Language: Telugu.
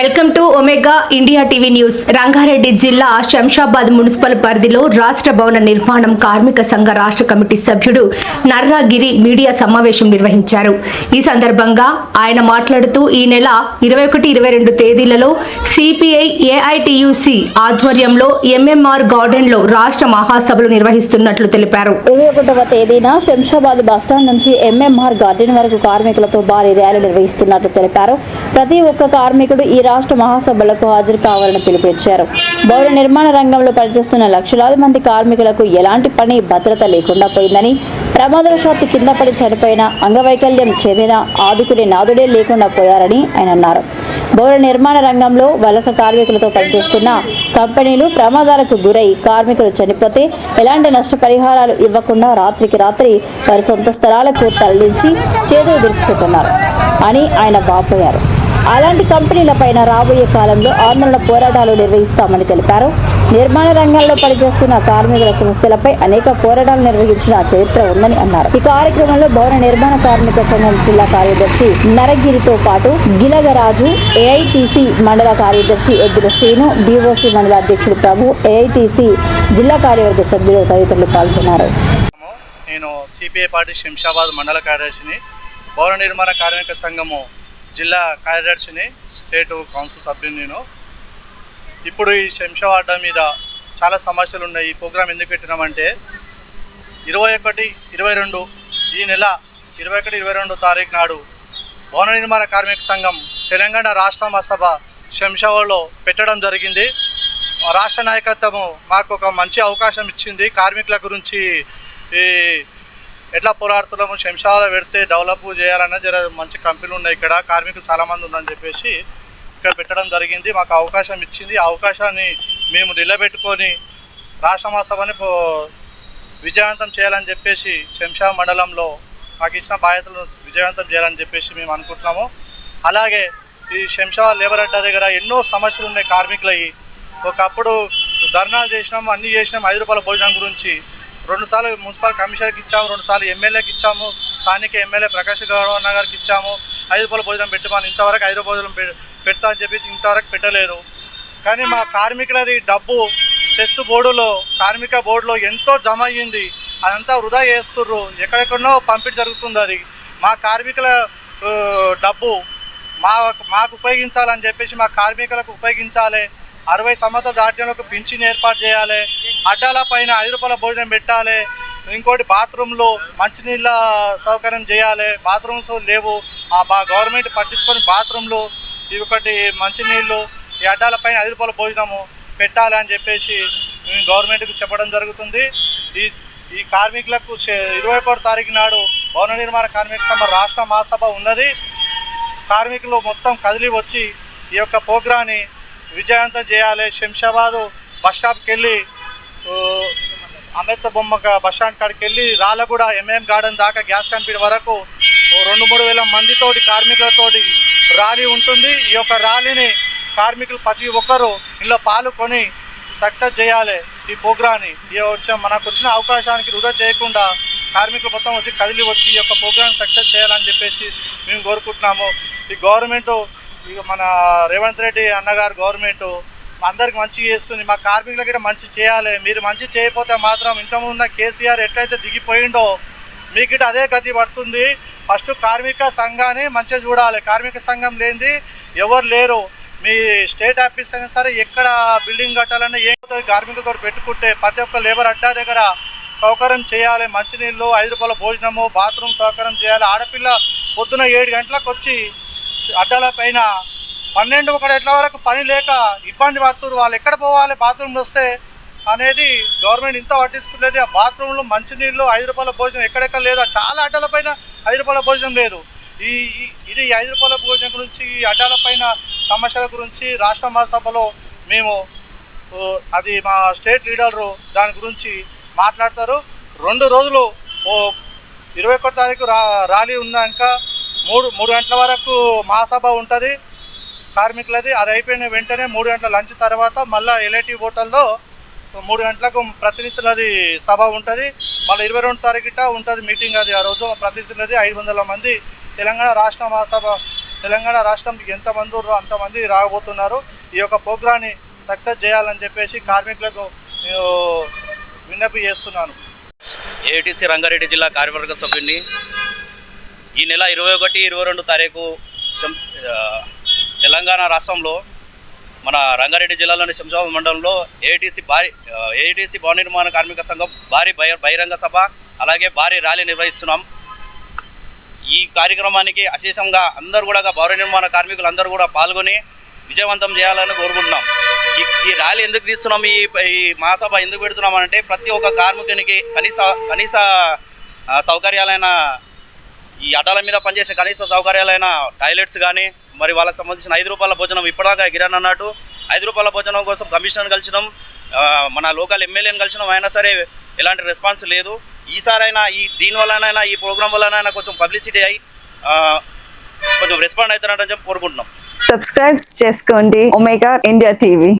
primer welcome to Omega India TV news. Rangareddy జిల్లా శంషాబాద్ మున్సిపల్ పరిధిలో రాష్ట్ర భవన నిర్మాణం కార్మిక సంఘ రాష్ట్ర కమిటీ సభ్యుడు నర్రాగిరి మీడియా సమావేశం నిర్వహించారు. ఈ సందర్భంగా ఆయన మాట్లాడుతూ ఈ నెల ఇరవై ఒకటి ఇరవై రెండు తేదీలలో సిపిఐ ఏఐటియుసి ఆధ్వర్యంలో ఎంఎంఆర్ గార్డెన్లో రాష్ట్ర మహాసభలు నిర్వహిస్తున్నట్లు తెలిపారు. ఇరవై ఒకటవ తేదీన శంషాబాద్ బస్టాండ్ నుంచి ఎంఎంఆర్ గార్డెన్ వరకు కార్మికులతో భారీ ర్యాలీ నిర్వహిస్తున్నట్లు తెలిపారు. ప్రతి ఒక్క కార్మికుడు ఈ రాష్ట్ర మహాసభలకు హాజరు కావాలని పిలుపునిచ్చారు. భవన నిర్మాణ రంగంలో పనిచేస్తున్న లక్షలాది మంది కార్మికులకు ఎలాంటి పని భద్రత లేకుండా పోయిందని ప్రమాదవశాత్తు కింద పడి చనిపోయిన అంగవైకల్యం చెందిన ఆదుకునే నాదుడే లేకుండా పోయారని ఆయన అన్నారు. భవన నిర్మాణ రంగంలో వలస కార్మికులతో పనిచేస్తున్న కంపెనీలు ప్రమాదాలకు గురై కార్మికులు చనిపోతే ఎలాంటి నష్టపరిహారాలు ఇవ్వకుండా రాత్రికి రాత్రి వారి సొంత స్థలాలకు తరలించి చేతులు దులుపుకుంటున్నారు అని ఆయన వాపోయారు. అలాంటి కంపెనీలపైన రాబోయే కాలంలో ఆందోళన పోరాటాలు నిర్వహిస్తామని తెలిపారు. నిర్మాణ రంగంలో పనిచేస్తున్న కార్మికుల సమస్యలపై అనేక పోరాటాలు నిర్వహించిన చరిత్ర ఉందని అన్నారు. ఈ కార్యక్రమంలో భవన నిర్మాణ కార్మిక సంఘం జిల్లా కార్యదర్శి నరగిరితో పాటు గిలగరాజు ఏఐటిసి మండల కార్యదర్శి ఎద్దుల శ్రీను బీఓసి మండల అధ్యక్షుడు ప్రభు ఏఐటిసి జిల్లా కార్యవర్గ సభ్యులు తదితరులు పాల్గొన్నారు. నేను సిపిఐ పార్టీ శంషాబాద్ మండల కార్యదర్శిని. భవన నిర్మాణ కార్మిక సంఘము జిల్లా కార్యదర్శిని స్టేట్ కౌన్సిల్ సభ్యుని నేను. ఇప్పుడు ఈ శంషాబాద్ అడ్డ మీద చాలా సమస్యలు ఉన్నాయి. ఈ ప్రోగ్రాం ఎందుకు పెట్టినామంటే ఇరవై ఒకటి ఇరవై రెండు ఈ నెల ఇరవై ఒకటి ఇరవై రెండు తారీఖు నాడు భవన నిర్మాణ కార్మిక సంఘం తెలంగాణ రాష్ట్ర మహాసభ శంషాబాద్లో పెట్టడం జరిగింది. రాష్ట్ర నాయకత్వము మాకు ఒక మంచి అవకాశం ఇచ్చింది. కార్మికుల గురించి ఈ ఎట్లా పోరాడుతున్నాము శంషాల పెడితే డెవలప్ చేయాలన్న జర మంచి కంపెనీలు ఉన్నాయి ఇక్కడ. కార్మికులు చాలామంది ఉన్నారని చెప్పేసి ఇక్కడ పెట్టడం జరిగింది. మాకు అవకాశం ఇచ్చింది. ఆ అవకాశాన్ని మేము నిలబెట్టుకొని రాష్ట్ర మహాసభని పో- విజయవంతం చేయాలని చెప్పేసి శంషా మండలంలో మాకు ఇచ్చిన బాధ్యతలను విజయవంతం చేయాలని చెప్పేసి మేము అనుకుంటున్నాము. అలాగే ఈ శంషా లేబర్ అడ్డా దగ్గర ఎన్నో సమస్యలు ఉన్నాయి కార్మికులవి ఒకప్పుడు ధర్నాలు చేసినాం అన్నీ చేసినాం. ఐదు రూపాయల భోజనం గురించి రెండుసార్లు మున్సిపల్ కమిషనర్కి ఇచ్చాము రెండుసార్లు ఎమ్మెల్యేకి ఇచ్చాము స్థానిక ఎమ్మెల్యే ప్రకాష్ గౌరవన్న గారికి ఇచ్చాము. ఐదు రూపాయలు భోజనం పెట్టమని ఇంతవరకు ఐదు భోజనం పెడతా అని చెప్పేసి ఇంతవరకు పెట్టలేదు. కానీ మా కార్మికులది డబ్బు సెస్తు బోర్డులో కార్మిక బోర్డులో ఎంతో జమ అయ్యింది. అదంతా వృధా చేస్తుర్రు. ఎక్కడెక్కడనో పంపిణీ జరుగుతుంది అది. మా కార్మికుల డబ్బు మా మాకు ఉపయోగించాలని చెప్పేసి మా కార్మికులకు ఉపయోగించాలి. అరవై సంవత్సరాలు దాటిలోకి పింఛన్ ఏర్పాటు చేయాలి. అడ్డాల పైన ఐదు రూపాయల భోజనం పెట్టాలి. ఇంకోటి బాత్రూంలో మంచినీళ్ళ సౌకర్యం చేయాలి. బాత్రూమ్స్ లేవు. ఆ బా గవర్నమెంట్ పట్టించుకొని బాత్రూంలో ఇవి ఒకటి మంచినీళ్ళు ఈ అడ్డాల పైన ఐదు రూపాయల భోజనము పెట్టాలి అని చెప్పేసి మేము గవర్నమెంట్కి చెప్పడం జరుగుతుంది. ఈ ఈ కార్మికులకు చే- ఇరవై ఒకటి తారీఖు నాడు భవన నిర్మాణ కార్మిక సభ రాష్ట్ర మహాసభ ఉన్నది. కార్మికులు మొత్తం కదిలి వచ్చి ఈ యొక్క ప్రోగ్రాన్ని విజయవంతం చేయాలి. శంషాబాదు బస్ స్టాప్కి వెళ్ళి ఓ, అంబేద్కర్ బొమ్మ బస్ స్టాండ్ కాడికి వెళ్ళి రాళ్ళగూడ ఎంఎం గార్డెన్ దాకా గ్యాస్ కంపెనీ వరకు రెండు మూడు వేల మందితోటి కార్మికులతోటి ర్యాలీ ఉంటుంది. ఈ యొక్క ర్యాలీని కార్మికులు ప్రతి ఒక్కరూ ఇందులో పాల్గొని సక్సెస్ చేయాలి ఈ ప్రోగ్రాన్ని ఈ వచ్చే మనకు వచ్చిన అవకాశానికి వృధా చేయకుండా కార్మికులు మొత్తం వచ్చి కదిలి వచ్చి ఈ యొక్క ప్రోగ్రామ్ సక్సెస్ చేయాలని చెప్పేసి మేము కోరుకుంటున్నాము. ఈ గవర్నమెంట్ ఇక మన రేవంత్ రెడ్డి అన్నగారు గవర్నమెంట్ అందరికి మంచి చేస్తుంది. మా కార్మికులకి కూడా మంచి చేయాలి. మీరు మంచి చేయకపోతే మాత్రం ఇంతకుముందు ఉన్న కేసీఆర్ ఎట్లయితే దిగిపోయిండో మీకు ఇటు అదే గతి పడుతుంది. ఫస్ట్ కార్మిక సంఘాన్ని మంచిగా చూడాలి. కార్మిక సంఘం లేనిది ఎవరు లేరు. మీ స్టేట్ ఆఫీస్ అయినా సరే ఎక్కడ బిల్డింగ్ కట్టాలన్నా ఏం కార్మికులతో పెట్టుకుంటే ప్రతి ఒక్క లేబర్ అడ్డా దగ్గర సౌకర్యం చేయాలి. మంచినీళ్ళు ఐదు రూపాయల భోజనము బాత్రూమ్ సౌకర్యం చేయాలి. ఆడపిల్ల పొద్దున ఏడు గంటలకు వచ్చి అడ్డాల పైన పన్నెండు ఒకటి వరకు పని లేక ఇబ్బంది పడుతున్నారు. వాళ్ళు ఎక్కడ పోవాలి? బాత్రూమ్లు వస్తే అనేది గవర్నమెంట్ ఇంత పట్టించుకోలేదు ఆ బాత్రూంలో మంచినీళ్ళు ఐదు రూపాయల భోజనం ఎక్కడెక్కడ లేదు. చాలా అడ్డాల పైన ఐదు రూపాయల భోజనం లేదు. ఈ ఇది ఐదు రూపాయల భోజనం గురించి ఈ అడ్డాల పైన సమస్యల గురించి రాష్ట్ర మహాసభలో మేము అది మా స్టేట్ లీడరు దాని గురించి మాట్లాడతారు. రెండు రోజులు ఓ ఇరవై ఒకటి తారీఖు రా ర్యాలీ ఉన్నాక మూడు మూడు గంటల వరకు మహాసభ ఉంటుంది. కార్మికులది అది అయిపోయిన వెంటనే మూడు గంటల లంచ్ తర్వాత మళ్ళీ ఎల్ఐటి హోటల్లో మూడు గంటలకు ప్రతినిధులది సభ ఉంటుంది. మళ్ళీ ఇరవై రెండు తారీఖుట ఉంటుంది మీటింగ్ అది ఆ రోజు. ప్రతినిధులది ఐదు వందల మంది. తెలంగాణ రాష్ట్ర మహాసభ తెలంగాణ రాష్ట్రంకి ఎంతమంది ఉన్నారో అంతమంది రాబోతున్నారు. ఈ యొక్క ప్రోగ్రాన్ని సక్సెస్ చేయాలని చెప్పేసి కార్మికులకు నేను విన్నపి చేస్తున్నాను. ఏటీసీ రంగారెడ్డి జిల్లా కార్యవర్గ సభ్యుడిని ఈ నెల ఇరవై ఒకటి ఇరవై రెండు తారీఖు తెలంగాణ రాష్ట్రంలో మన రంగారెడ్డి జిల్లాలోని శంషాబాద్ మండలంలో ఏఐటీసీ భారీ ఏఐటీసీ భవన నిర్మాణ కార్మిక సంఘం భారీ బహిరంగ సభ అలాగే భారీ ర్యాలీ నిర్వహిస్తున్నాం. ఈ కార్యక్రమానికి అశేషంగా అందరూ కూడా భవన నిర్మాణ కార్మికులు అందరూ కూడా పాల్గొని విజయవంతం చేయాలని కోరుకుంటున్నాం. ఈ ఈ ర్యాలీ ఎందుకు తీస్తున్నాం? ఈ ఈ మహాసభ ఎందుకు పెడుతున్నాం అంటే ప్రతి ఒక్క కార్మికునికి కనీస కనీస సౌకర్యాలైన ఈ అడ్డాల మీద పనిచేసే కనీస సౌకర్యాలైన టాయిలెట్స్ కానీ మరి వాళ్ళకి సంబంధించిన ఐదు రూపాయల భోజనం ఇప్పటిదాకా గిరాన్ అన్నట్టు ఐదు రూపాయల భోజనం కోసం కమిషన్ కలిసినాం. మన లోకల్ ఎమ్మెల్యేని కలిసినాం. అయినా సరే ఎలాంటి రెస్పాన్స్ లేదు. ఈసారైనా ఈ దీని వల్లనైనా ఈ ప్రోగ్రాం వల్లనైనా కొంచెం పబ్లిసిటీ అయ్యి కొంచెం రెస్పాండ్ అవుతారంటని చెప్పి కోరుకుంటున్నాం. సబ్స్క్రైబ్ చేసుకోండి. Omega India TV